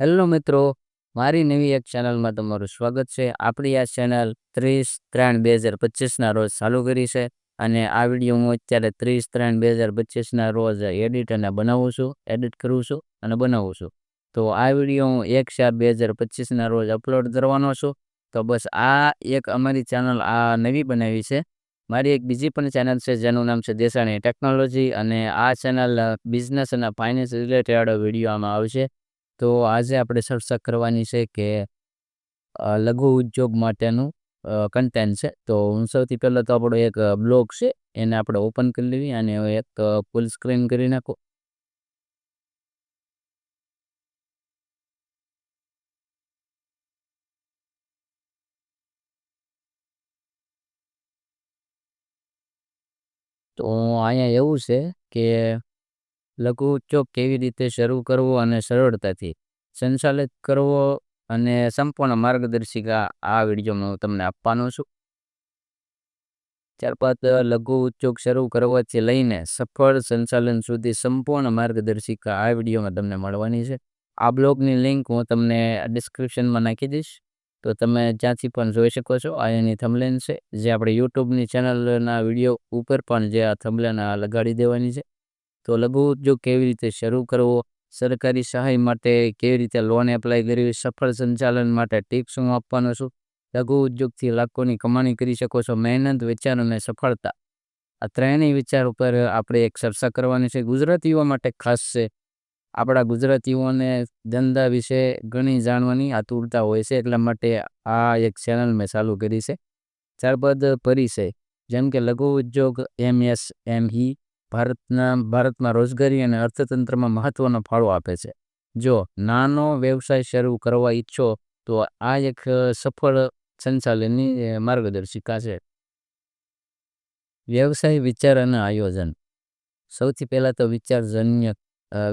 Hello મિત્રો, મારી નવી એક ચેનલમાં તમારું સ્વાગત છે. આપણી આ ચેનલ ત્રીસ ત્રણ બે હજાર પચીસના રોજ ચાલુ કરી છે અને આ વીડિયો હું અત્યારે ત્રીસ ત્રણ બે હજાર પચીસના રોજ એડિટ અને બનાવું છું, એડિટ કરું છું અને બનાવું છું. તો આ વીડિયો હું એક ચાર બે હજાર પચીસના રોજ અપલોડ કરવાનો છું. તો બસ આ એક અમારી ચેનલ આ નવી બનાવી છે. મારી એક બીજી પણ ચેનલ છે જેનું નામ છે દેસાણી ટેકનોલોજી અને આ ચેનલ બિઝનેસ અને ફાઇનાન્સ રિલેટેડ વીડિયો આમાં આવશે. તો આજે આપણે ચર્ચા કરવાની છે કે લઘુ ઉદ્યોગ માટેનું કન્ટેન્ટ છે. તો હું સૌથી પહેલાં તો આપણો એક બ્લોગ છે, એને આપણે ઓપન કરી લેવી અને એક ફૂલ સ્ક્રીન કરી નાખો. તો અહીંયા એવું છે કે લઘુ ઉદ્યોગ કેવી રીતે શરૂ કરવો અને સરળતાથી સંચાલિત કરવો અને સંપૂર્ણ માર્ગદર્શિકા આ વિડીયોમાં હું તમને આપવાનો છું. ત્યારબાદ લઘુ ઉદ્યોગ શરૂ કરવાથી લઈને સફળ સંચાલન સુધી સંપૂર્ણ માર્ગદર્શિકા આ વિડીયોમાં તમને મળવાની છે. આ બ્લોગની લિંક હું તમને ડિસ્ક્રિપ્શનમાં નાખી દઈશ. તો તમે જ્યાંથી પણ જોઈ શકો છો, આ એની થમલેન છે. જે આપણે યુટ્યુબની ચેનલના વીડિયો ઉપર પણ જે આ થમલેન લગાડી દેવાની છે. તો લઘુ ઉદ્યોગ કેવી રીતે શરૂ કરવો? સરકારી સહાય માટે કેવી રીતે લોન એપ્લાય કરવી? સફળ સંચાલન માટે ટિપ્સ હું આપવાનો છું. લઘુ ઉદ્યોગથી લાખોની કમાણી કરી શકો છો. મહેનત, વિચાર અને સફળતા. આ ત્રણેય વિચાર ઉપર આપણે એક ચર્ચા કરવાની છે. ગુજરાતીઓ માટે ખાસ છે. આપણા ગુજરાતીઓને ધંધા વિશે ઘણી જાણવાની આતુરતા હોય છે, એટલા માટે આ એક ચેનલ મેં ચાલુ કરી છે. ત્યારબાદ પરિચય જેમ કે લઘુ ઉદ્યોગ એમ એસ એમ ઈ ભારતના, ભારતમાં રોજગારી અને અર્થતંત્રમાં મહત્ત્વનો ફાળો આપે છે. જો નાનો વ્યવસાય શરૂ કરવા ઈચ્છો, તો આ એક સફળ સંચાલનની માર્ગદર્શિકા છે. વ્યવસાય વિચાર અને આયોજન. સૌથી પહેલાં તો વિચારજન્ય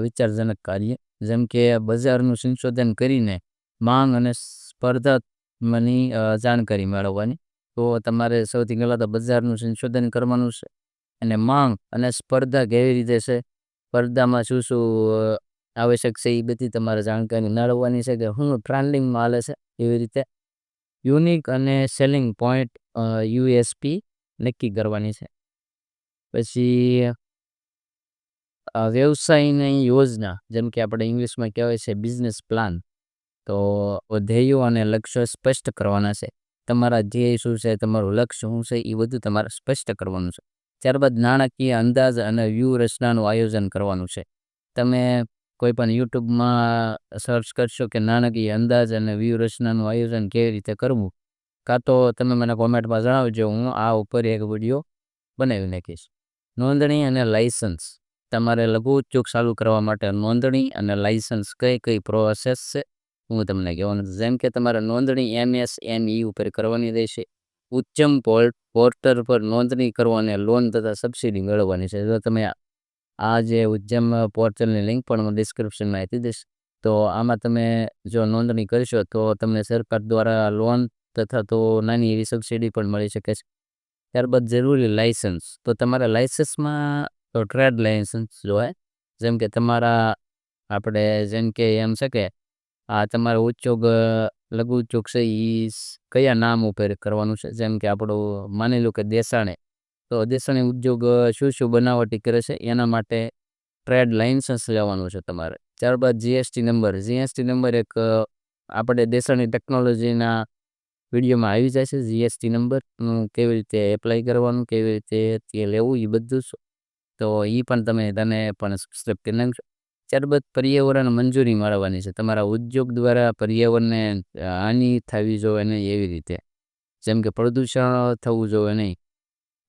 વિચારજનક કાર્ય, જેમ કે બજારનું સંશોધન કરીને માંગ અને સ્પર્ધાત્મની જાણકારી મેળવવાની. તો તમારે સૌથી પહેલાં તો બજારનું સંશોધન કરવાનું છે. અને માંગ અને સ્પર્ધા કેવી રીતે છે? સ્પર્ધામાં શું શું આવશ્યક છે? એ બધી તમારે જાણકારી મેળવવાની છે કે શું ટ્રાન્ડિંગમાં હાલે છે એવી રીતે. યુનિક અને સેલિંગ પોઈન્ટ યુએસપી નક્કી કરવાની છે. પછી વ્યવસાયની યોજના જેમ કે આપણે ઇંગ્લિશમાં કહેવાય છે બિઝનેસ પ્લાન. તો ધ્યેયો અને લક્ષ્ય સ્પષ્ટ કરવાના છે. તમારા ધ્યેય શું છે? તમારું લક્ષ્ય શું છે? એ બધું તમારે સ્પષ્ટ કરવાનું છે. ત્યારબાદ નાણાકીય અંદાજ અને વ્યૂહરચનાનું આયોજન કરવાનું છે. તમે કોઈ પણ યુટ્યુબમાં સર્ચ કરશો કે નાણાકીય અંદાજ અને વ્યૂહરચનાનું આયોજન કેવી રીતે કરવું, કાં તો તમે મને કોમેન્ટમાં જણાવજો, હું આ ઉપર એક વીડિયો બનાવી નાખીશ. નોંધણી અને લાઇસન્સ. તમારે લઘુ ઉદ્યોગ ચાલુ કરવા માટે નોંધણી અને લાઇસન્સ કઈ કઈ પ્રોસેસ છે? હું તમને કહેવાનું જેમ કે તમારે નોંધણી એમએસ એમ ઈ ઉપર કરવાની રહેશે. ઉચ્ચમ પોર્ટલ પર નોંધણી કરવાની લોન તથા સબસિડી મેળવવાની છે. જો તમે આ જે ઉદ્યમ પોર્ટલની લિંક પણ હું ડિસ્ક્રિપ્શનમાં આપી દઈશ, તો આમાં તમે જો નોંધણી કરશો, તો તમને સરકાર દ્વારા લોન તથા તો નાની એવી સબસિડી પણ મળી શકે છે. ત્યારબાદ જરૂરી લાઇસન્સ તો તમારા લાઇસન્સમાં તો ટ્રેડ લાઇસન્સ જોઈએ જેમ કે તમારા આપણે જેમ કે એમ છે કે આ તમારો ઉદ્યોગ લઘુ ઉદ્યોગ છે એ કયા નામ ઉપર કરવાનું છે? જેમ કે આપણું માની લો કે દેસાણે. તો દેસાણી ઉદ્યોગ શું શું બનાવટી કરે છે? એના માટે ટ્રેડ લાઇસન્સ લેવાનું છે તમારે. ત્યારબાદ જીએસટી નંબર. જીએસટી નંબર એક આપણે દેસાણી ટેકનોલોજીના વિડીયોમાં આવી જાય છે. જીએસટી નંબરનું કેવી રીતે એપ્લાય કરવાનું, કેવી રીતે તે લેવું એ બધું તો એ પણ તમે તને પણ સબસ્ક્રાઈબ કરી નાખજો. ત્યારબાદ પર્યાવરણ મંજૂરી મેળવવાની છે. તમારા ઉદ્યોગ દ્વારા પર્યાવરણને હાનિ થવી જોઈએ નહીં એવી રીતે. જેમ કે પ્રદૂષણ થવું જોઈએ નહીં.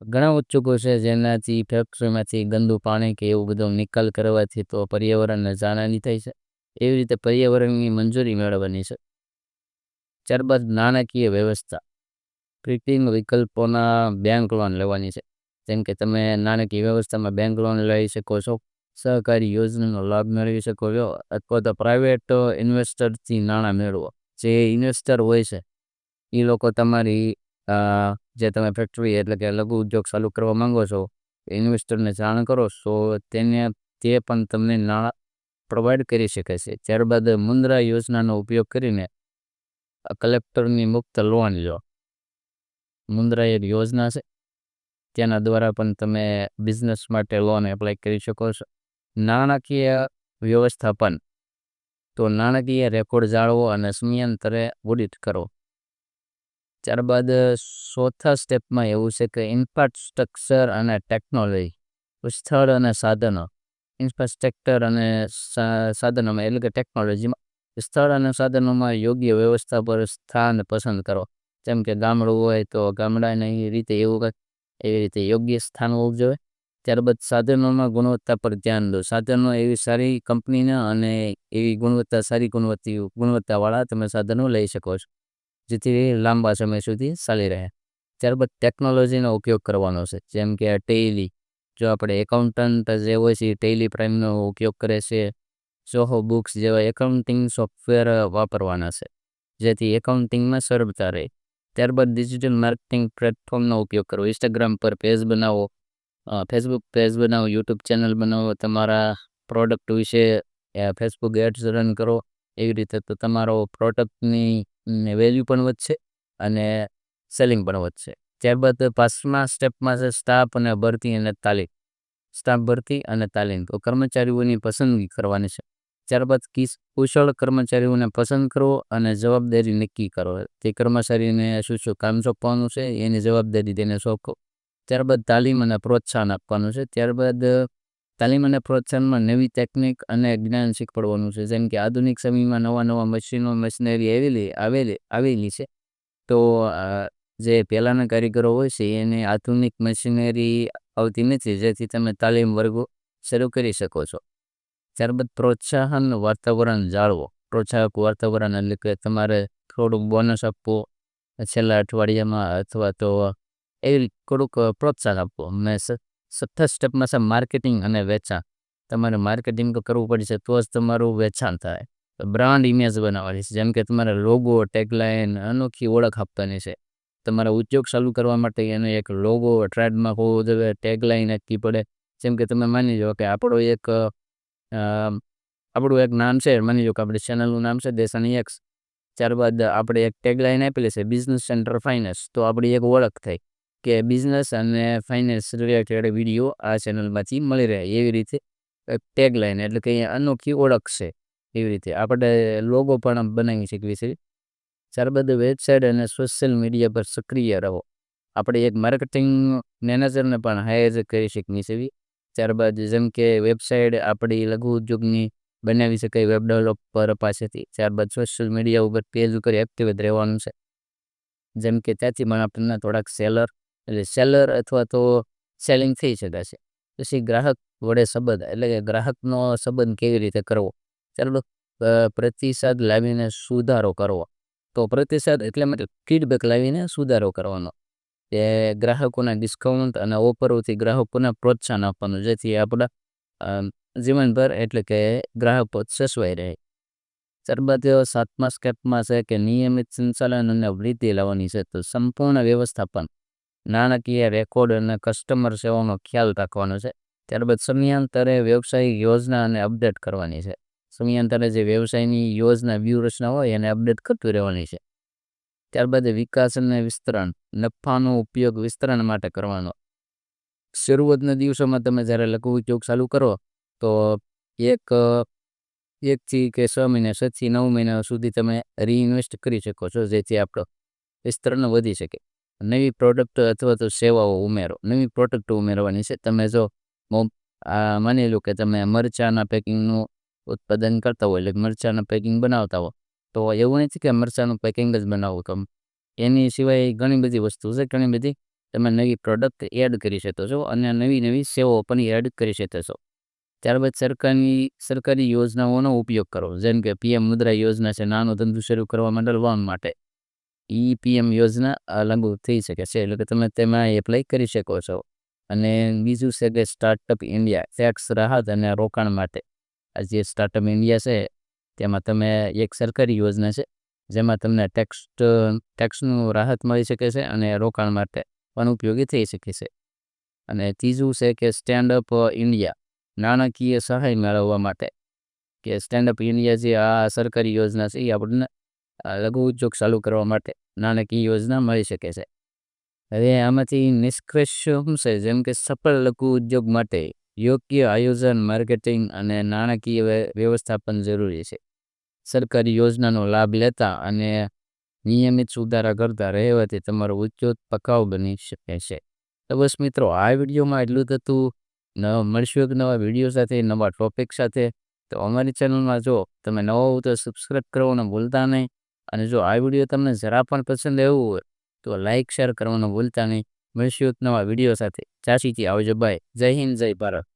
ઘણા ઉદ્યોગો છે જેનાથી ફેક્ટરીમાંથી ગંદુ પાણી કે એવું બધું નિકાલ કરવાથી તો પર્યાવરણને જાનહાની થાય છે. એવી રીતે પર્યાવરણની મંજૂરી મેળવવાની છે. ત્યારબાદ નાણાકીય વ્યવસ્થા. કૃત્રિમ વિકલ્પોના બેંક લોન લેવાની છે. જેમ કે તમે નાણાકીય વ્યવસ્થામાં બેંક લોન લઈ શકો છો. સહકારી યોજનાનો લાભ મેળવી શકો છો. અથવા તો પ્રાઇવેટ ઇન્વેસ્ટરથી નાણાં મેળવો. જે ઇન્વેસ્ટર હોય છે, એ લોકો તમારી જે તમે ફેક્ટરી એટલે કે લઘુ ઉદ્યોગ ચાલુ કરવા માંગો છો ઇન્વેસ્ટરને જાણ કરો તો તેને, તે પણ તમને નાણાં પ્રોવાઈડ કરી શકે છે. ત્યારબાદ મુદ્રા યોજનાનો ઉપયોગ કરીને કલેક્ટરની મુક્ત લોન લો. મુદ્રા એક યોજના છે. તેના દ્વારા પણ તમે બિઝનેસ માટે લોન એપ્લાય કરી શકો છો. નાણાકીય વ્યવસ્થાપન. તો નાણાકીય રેકોર્ડ જાળવો અને સમયાંતરે ઓડિટ કરો. ત્યારબાદ ચોથા સ્ટેપમાં એવું છે કે ઇન્ફ્રાસ્ટ્રક્ચર અને ટેકનોલોજી, સ્થળ અને સાધનો. ઇન્ફ્રાસ્ટ્રક્ચર અને સાધનોમાં એટલે કે ટેકનોલોજીમાં, સ્થળ અને સાધનોમાં યોગ્ય વ્યવસ્થા પર સ્થાન પસંદ કરો. જેમ કે ગામડું હોય તો ગામડાની રીતે એવું કંઈક, એવી રીતે યોગ્ય સ્થાન હોવું જોઈએ. ત્યારબાદ સાધનોમાં ગુણવત્તા પર ધ્યાન દો. સાધનો એવી સારી કંપનીના અને એવી ગુણવત્તા, સારી ગુણવત્તા, ગુણવત્તાવાળા તમે સાધનો લઈ શકો છો, જેથી લાંબા સમય સુધી ચાલી રહે. ત્યારબાદ ટેકનોલોજીનો ઉપયોગ કરવાનો છે, જેમ કે ટેલી જો આપણે એકાઉન્ટન્ટ જે હોય છે, એ ટેલી પ્રાઇમનો ઉપયોગ કરે છે સોહો બુક્સ જેવા એકાઉન્ટિંગ સોફ્ટવેર વાપરવાના છે, જેથી એકાઉન્ટિંગમાં સરળતા રહે. ત્યારબાદ ડિજિટલ માર્કેટિંગ પ્લેટફોર્મનો ઉપયોગ કરવો ઇન્સ્ટાગ્રામ પર પેજ બનાવો ફેસબુક પેજ બનાવો યુટ્યુબ ચેનલ બનાવો, તમારા પ્રોડક્ટ વિશે ફેસબુક એડ્સ રન કરો, એવી રીતે તો તમારો પ્રોડક્ટની વેલ્યુ પણ વધશે અને સેલિંગ પણ વધશે. ત્યારબાદ પાંચમા સ્ટેપમાં છે સ્ટાફ અને ભરતી અને તાલીમ. સ્ટાફ ભરતી અને તાલીમ. તો કર્મચારીઓની પસંદગી કરવાની છે. ત્યારબાદ કુશળ કર્મચારીઓને પસંદ કરો અને જવાબદારી નક્કી કરો. તે કર્મચારીને શું શું કામ સોંપવાનું છે, એની જવાબદારી તેને સોંપો. ત્યારબાદ તાલીમ અને પ્રોત્સાહન આપવાનું છે. ત્યારબાદ તાલીમ અને પ્રોત્સાહનમાં નવી ટેકનિક અને જ્ઞાન શીખવાડવાનું છે. જેમ કે આધુનિક સમયમાં નવા નવા મશીનો, મશીનરી આવેલી આવેલી આવેલી છે. તો જે પહેલાંના કારીગરો હોય છે, એને આધુનિક મશીનરી આવતી નથી, જેથી તમે તાલીમ વર્ગો શરૂ કરી શકો છો. ત્યારબાદ પ્રોત્સાહન વાતાવરણ જાળવો. પ્રોત્સાહક વાતાવરણ એટલે કે તમારે થોડુંક બોનસ આપવું, છેલ્લા અઠવાડિયામાં અથવા તો એવી થોડુંક પ્રોત્સાહન આપવું. મેં સત્તર સ્ટેપમાં છે માર્કેટિંગ અને વેચાણ. તમારે માર્કેટિંગ તો કરવું પડશે તો જ તમારું વેચાણ થાય. બ્રાન્ડ ઇમેજ બનાવવાની છે, જેમ કે તમારે લોગો ટેગલાઇન અનોખી ઓળખ આપવાની છે. તમારા ઉદ્યોગ ચાલુ કરવા માટે એનો એક લોગો ટ્રેડમાર્ક હોવો જોઈએ ટેગલાઇન આપવી પડે. જેમ કે તમે માની લો કે આપણો એક આપણું એક નામ છે, માની લો કે આપણી ચેનલનું નામ છે દેસાણી એક્સ ત્યારબાદ આપણે એક ટેગલાઇન આપેલી છે, બિઝનેસ સેન્ટર ફાઇનાન્સ. તો આપણી એક ઓળખ થઈ. કે બિઝનેસ અને ફાઇનાન્સ રિલેટેડ વીડિયો આ ચેનલમાંથી મળી રહે એવી રીતે ટેગલાઇન એટલે કે અનોખી ઓળખ છે એવી રીતે. આપણે લોગો પણ બનાવી શકીએ છીએ. ત્યારબાદ વેબસાઇટ અને સોશિયલ મીડિયા પર સક્રિય રહો. આપણે એક માર્કેટિંગ મેનેજરને પણ હાયર કરી શકીએ છીએ. ત્યારબાદ જેમ કે વેબસાઇટ આપણી લઘુ ઉદ્યોગની બનાવી શકાય વેબ ડેવલપર પાસેથી. ત્યારબાદ સોશિયલ મીડિયા ઉપર પેજ ઉપર એક્ટિવ રહેવાનું છે. જેમ કે ત્યાંથી પણ આપણને થોડાક સેલર એટલે સેલર અથવા તો સેલિંગ થઈ શકાશે પછી ગ્રાહક વડે સંબંધ, એટલે કે ગ્રાહકનો સંબંધ કેવી રીતે કરવો? ચાલો પ્રતિસાદ લાવીને સુધારો કરવો. તો પ્રતિસાદ એટલે માટે ફીડબેક લાવીને સુધારો કરવાનો. એ ગ્રાહકોના ડિસ્કાઉન્ટ અને ઓફરોથી ગ્રાહકોને પ્રોત્સાહન આપવાનું, જેથી આપણા જીવનભર એટલે કે ગ્રાહકો સસવાઈ રહે. ત્યારબાદ સાતમા સ્ટેપમાં છે કે નિયમિત સંચાલન અને વૃદ્ધિ લાવવાની છે. તો સંપૂર્ણ વ્યવસ્થાપન. નાણાકીય રેકોર્ડ અને કસ્ટમર સેવાનો ખ્યાલ રાખવાનો છે. ત્યારબાદ સમયાંતરે વ્યવસાયિક યોજના અને અપડેટ કરવાની છે. સમયાંતરે જે વ્યવસાયની યોજના વ્યૂહરચના હોય એને અપડેટ કરતું રહેવાની છે. ત્યારબાદ વિકાસ અને વિસ્તરણ, નફાનો ઉપયોગ વિસ્તરણ માટે કરવાનો. શરૂઆતના દિવસોમાં તમે જ્યારે લઘુ ઉદ્યોગ ચાલુ કરો, તો એક એકથી કે છ મહિના છથી નવ મહિના સુધી તમે રીઇન્વેસ્ટ કરી શકો છો, જેથી આપણો વિસ્તરણ વધી શકે. નવી પ્રોડક્ટ અથવા તો સેવાઓ ઉમેરો. નવી પ્રોડક્ટ ઉમેરવાની છે. તમે જો માની લો કે તમે મરચાંના પેકિંગનું ઉત્પાદન કરતા હોય, એટલે મરચાંના પેકિંગ બનાવતા હો, તો એવું નથી કે મરચાંનું પેકિંગ જ બનાવવું તમે એની સિવાય ઘણી બધી વસ્તુ છે. ઘણી બધી તમે નવી પ્રોડક્ટ એડ કરી શકો છો અને નવી નવી સેવાઓ પણ એડ કરી શકો છો. ત્યારબાદ સરકારની, સરકારી યોજનાઓનો ઉપયોગ કરો. જેમ કે પીએમ મુદ્રા યોજના છે. નાનો ધંધો શરૂ કરવા માટે લોન માટે. એ પીએમ યોજના લાગુ થઈ શકે છે. એટલે કે તમે તેમાં એપ્લાય કરી શકો છો. અને બીજું છે કે સ્ટાર્ટઅપ ઇન્ડિયા ટેક્સ રાહત અને રોકાણ માટે. આ જે સ્ટાર્ટઅપ ઇન્ડિયા છે, તેમાં તમે એક સરકારી યોજના છે, જેમાં તમને ટેક્સ ટેક્સનું રાહત મળી શકે છે અને રોકાણ માટે પણ ઉપયોગી થઈ શકે છે. અને ત્રીજું છે કે સ્ટેન્ડ અપ ઇન્ડિયા નાણાકીય સહાય મેળવવા માટે. કે સ્ટેન્ડઅપ ઇન્ડિયા જે આ સરકારી યોજના છે, એ આપણને લઘુ ઉદ્યોગ ચાલુ કરવા માટે નાણાકીય યોજના મળી શકે છે. હવે આમાંથી નિષ્કર્ષ શું છે? જેમ કે સફળ લઘુ ઉદ્યોગ માટે યોગ્ય આયોજન, માર્કેટિંગ અને નાણાકીય વ્યવસ્થાપન જરૂરી છે. સરકારી યોજનાનો લાભ લેતા અને નિયમિત સુધારા કરતા રહેવાથી તમારો ઉદ્યોગ પકાવ બની શકે છે. તો બસ મિત્રો, આ વિડીયોમાં એટલું થતું નવા મળશું એક નવા વીડિયો સાથે, નવા ટોપિક સાથે. તો અમારી ચેનલમાં જો તમે નવો હો તો સબસ્ક્રાઈબ કરવાનું ભૂલતા નહીં. અને જો આ વીડિયો તમને જરા પણ પસંદ આવ્યો હોય, તો લાઇક શેર કરવાનું ભૂલતા નહીં. મળશું નવા વીડિયો સાથે. ચાસીથી આવજો બાય જય હિન્દ, જય ભારત.